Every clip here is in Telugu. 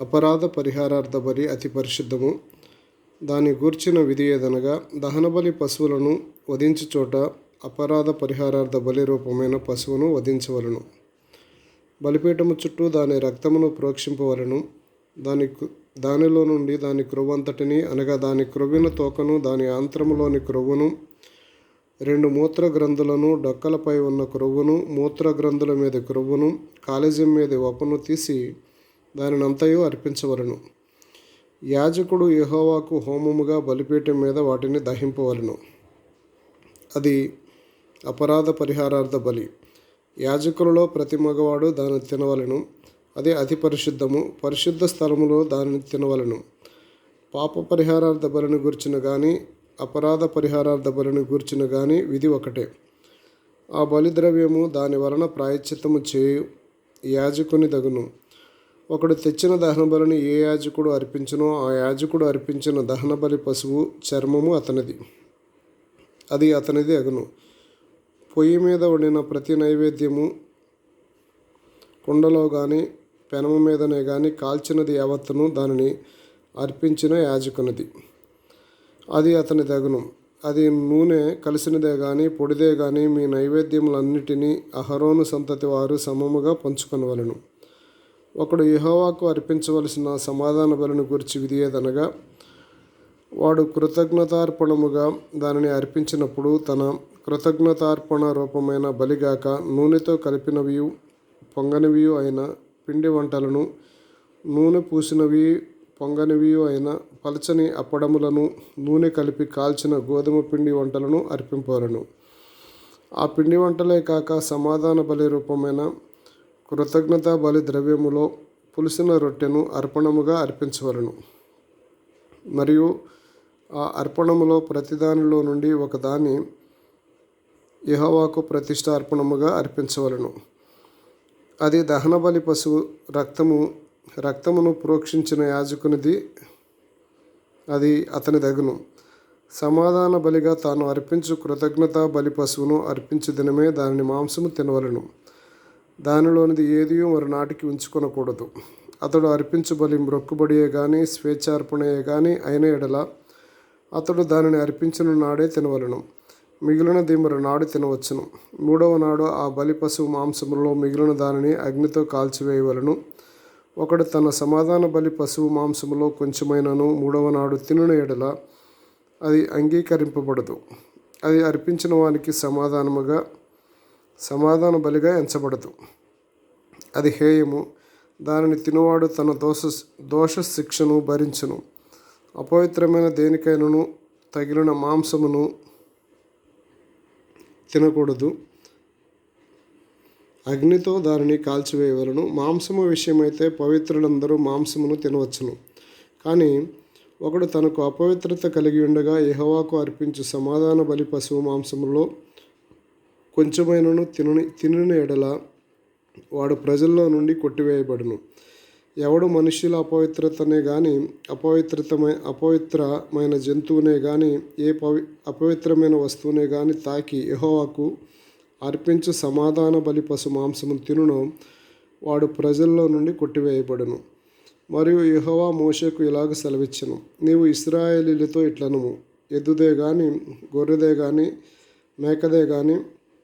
అపరాధ పరిహారార్థ బలి అతి పరిశుద్ధము. దాని గూర్చిన విధి ఏదనగా దహనబలి పశువులను వధించు చోట అపరాధ పరిహారార్థ బలి రూపమైన పశువును వధించవలను. బలిపీఠము చుట్టూ దాని రక్తమును ప్రోక్షింపవలను. దాని దానిలో నుండి దాని క్రొవ్వంతటిని అనగా దాని క్రొవ్విన తోకను దాని ఆంత్రములోని క్రొవ్వును రెండు మూత్ర గ్రంథులను డొక్కలపై ఉన్న క్రొవ్వును మూత్ర గ్రంథుల మీద క్రొవ్వును కాలేజం మీద వపను తీసి దానినంతయు అర్పించవలను. యాజకుడు యహోవాకు హోమముగా బలిపీఠం మీద వాటిని దహింపవలను. అది అపరాధ పరిహారార్థ బలి. యాజకులలో ప్రతి మగవాడు దాన్ని తినవలను. అది అతి పరిశుద్ధము. పరిశుద్ధ స్థలములో దానిని తినవలను. పాప పరిహారార్థ బలిని గుర్చిన కానీ అపరాధ పరిహారార్థ బలిని గుర్చిన కానీ విధి ఒకటే. ఆ బలిద్రవ్యము దాని వలన ప్రాయశ్చిత్తము చేయు యాజకుని దగును. ఒకడు తెచ్చిన దహన బలిని ఏ యాజకుడు అర్పించినో ఆ యాజకుడు అర్పించిన దహన బలి పశువు చర్మము అతనిది. అది అతనిది అగును. పొయ్యి మీద వండిన ప్రతి నైవేద్యము కుండలో కానీ పెనము మీదనే కానీ కాల్చినది యావత్తును దానిని అర్పించిన యాజకునిది. అది అతని దగును అది నూనె కలిసినదే కానీ పొడిదే కానీ మీ నైవేద్యములన్నిటినీ అహరోను సంతతి వారు సమముగా పంచుకొనవలను. ఒకడు యహోవాకు అర్పించవలసిన సమాధాన బలిని గురించి విధియేదనగా వాడు కృతజ్ఞతార్పణముగా దానిని అర్పించినప్పుడు తన కృతజ్ఞతార్పణ రూపమైన బలిగాక నూనెతో కలిపినవి పొంగనివి అయిన పిండి వంటలను నూనె పూసినవి పొంగనివి అయిన పలచని అప్పడములను నూనె కలిపి కాల్చిన గోధుమ పిండి వంటలను అర్పింపవలను. ఆ పిండి వంటలే కాక సమాధాన బలి రూపమైన కృతజ్ఞత బలి ద్రవ్యములో పులిసిన రొట్టెను అర్పణముగా అర్పించవలను. మరియు ఆ అర్పణములో ప్రతిదానిలో నుండి ఒకదాని ప్రతిష్ట అర్పణముగా అర్పించవలను. అది దహనబలి పశువు రక్తము రక్తమును ప్రోక్షించిన యాజకునిది అది అతని దగును సమాధాన బలిగా తాను అర్పించు కృతజ్ఞత బలి పశువును అర్పించు దినమే దాని మాంసము తినవలను. దానిలోనిది ఏది మరి నాటికి ఉంచుకొనకూడదు. అతడు అర్పించు బలి మ్రొక్కుబడియే కానీ స్వేచ్ఛార్పణయే కానీ అయిన ఎడల అతడు దానిని అర్పించిన నాడే తినవలను. మిగిలినది మరునాడు తినవచ్చును. మూడవ నాడు ఆ బలి పశువు మాంసములో మిగిలిన దానిని అగ్నితో కాల్చివేయవలను. ఒకడు తన సమాధాన బలి పశువు మాంసములో కొంచెమైనను మూడవ నాడు తినని ఎడల అది అంగీకరింపబడదు. అది అర్పించిన వానికి సమాధానముగా సమాధాన బలిగా ఎంచబడదు. అది హేయము. దానిని తినువాడు తన దోష దోష శిక్షను భరించును. అపవిత్రమైన దేనికైనను తగిలిన మాంసమును తినకూడదు. అగ్నితో దానిని కాల్చివేయవలను. మాంసము విషయమైతే పవిత్రులందరూ మాంసమును తినవచ్చును. కానీ ఒకడు తనకు అపవిత్రత కలిగి ఉండగా ఎహవాకు అర్పించు సమాధాన బలి పశువు మాంసములో కొంచెమైనను తినని తినని ఎడల వాడు ప్రజల్లో నుండి కొట్టివేయబడును. ఎవడు మనుషుల అపవిత్రతనే కానీ అపవిత్రతమై అపవిత్రమైన జంతువునే కానీ ఏ పవి అపవిత్రమైన వస్తువునే కానీ తాకి యహోవాకు అర్పించు సమాధాన బలి పశు మాంసము తినును వాడు ప్రజల్లో నుండి కొట్టివేయబడును. మరియు యహోవా మోషకు ఇలాగ సెలవిచ్చను. నీవు ఇస్రాయేలీలతో ఇట్లనుము. ఎద్దుదే కానీ గొర్రెదే కానీ మేకదే కానీ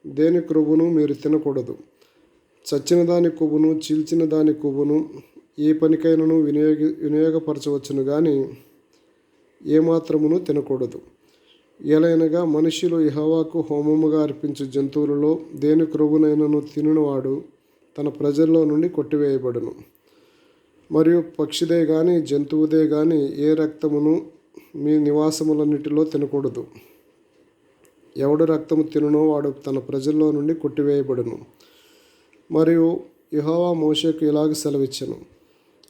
దేని క్రొవ్వును మీరు తినకూడదు. చచ్చిన దాని కొవ్వును చీల్చిన దాని కొవ్వును ఏ పనికైనాను వినియోగి వినియోగపరచవచ్చును కానీ ఏమాత్రమును తినకూడదు. ఏలైనగా మనుషులు ఇహవాకు హోమముగా అర్పించు జంతువులలో దేని క్రొవ్వునైనను తినినవాడు తన ప్రజల్లో నుండి కొట్టివేయబడును. మరియు పక్షిదే కానీ జంతువుదే కానీ ఏ రక్తమును మీ నివాసములన్నిటిలో తినకూడదు. ఎవడు రక్తము తినునో వాడు తన ప్రజల్లో నుండి కొట్టివేయబడును. మరియు యహోవా మోషకు ఇలాగ సెలవిచ్చెను.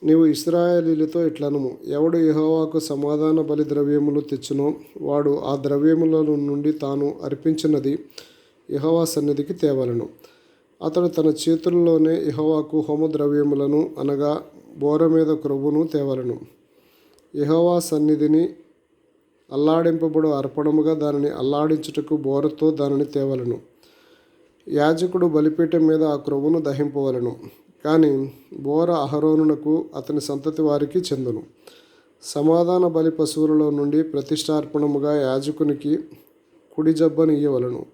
నీవు ఇస్రాయేలీలతో ఇట్లనము. ఎవడు యహోవాకు సమాధాన బలి ద్రవ్యములు తెచ్చునో వాడు ఆ ద్రవ్యముల నుండి తాను అర్పించినది యహోవా సన్నిధికి తేవలను. అతడు తన చేతుల్లోనే యహోవాకు హోమ ద్రవ్యములను అనగా బోర మీద క్రొవ్వును తేవలను. యహోవా సన్నిధిని అల్లాడింపబడు అర్పణముగా దానిని అల్లాడించుటకు బోరతో దానిని తేవలను. యాజకుడు బలిపీఠం మీద ఆ క్రొవ్వును దహింపవలను. కానీ బోర అహరోనునకు అతని సంతతి వారికి చెందును. సమాధాన బలి పశువులలో నుండి ప్రతిష్టార్పణముగా యాజకునికి కుడి జబ్బను ఇయ్యవలను.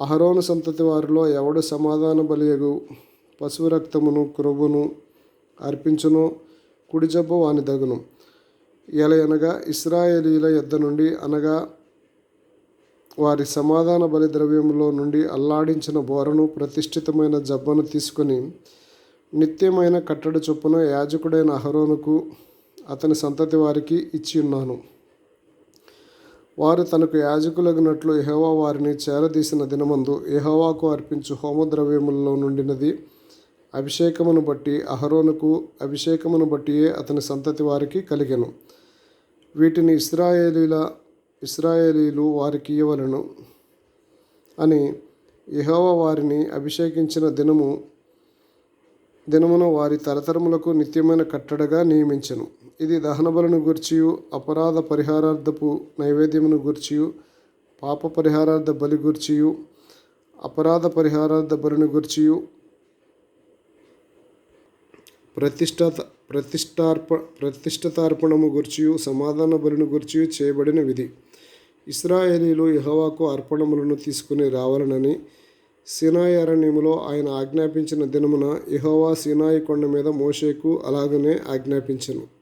అహరోను సంతతి వారిలో ఎవడు సమాధాన బలియగు పశువు రక్తమును క్రొవ్వును అర్పించును కుడి జబ్బు వాని దగును ఎలయనగా ఇస్రాయేలీల యొద్ద నుండి అనగా వారి సమాధాన బలి ద్రవ్యంలో నుండి అల్లాడించిన బోరను ప్రతిష్ఠితమైన జబ్బను తీసుకొని నిత్యమైన కట్టడి చొప్పున యాజకుడైన అహరోనుకు అతని సంతతి వారికి ఇచ్చి ఉన్నాను. వారు తనకు యాజకులగినట్లు ఎహోవా వారిని చేరదీసిన దినమందు ఎహోవాకు అర్పించు హోమద్రవ్యములలో నుండినది అభిషేకమును బట్టి అహరోనుకు అభిషేకమును బట్టియే అతని సంతతి వారికి కలిగెను. వీటిని ఇస్రాయేలీల ఇస్రాయేలీలు వారికి ఇవ్వలను అని యహోవ వారిని అభిషేకించిన దినము దినమున వారి తరతరములకు నిత్యమైన కట్టడగా నియమించెను. ఇది దహనబలను గూర్చియు అపరాధ పరిహారార్థపు నైవేద్యమును గూర్చియు పాప పరిహారార్థ బలి గూర్చియు అపరాధ పరిహారార్థ బలిని గూర్చియు ప్రతిష్ట ప్రతిష్టార్ప ప్రతిష్ఠతార్పణము గుర్చియు సమాధాన బలిని గుర్చియు చేయబడిన విధి. ఇస్రాయేలీలు ఇహవాకు అర్పణములను తీసుకుని రావాలనని సినాయి అరణ్యములో ఆయన ఆజ్ఞాపించిన దినమున ఇహోవా సినాయి కొండ మీద మోషేకు అలాగనే ఆజ్ఞాపించను.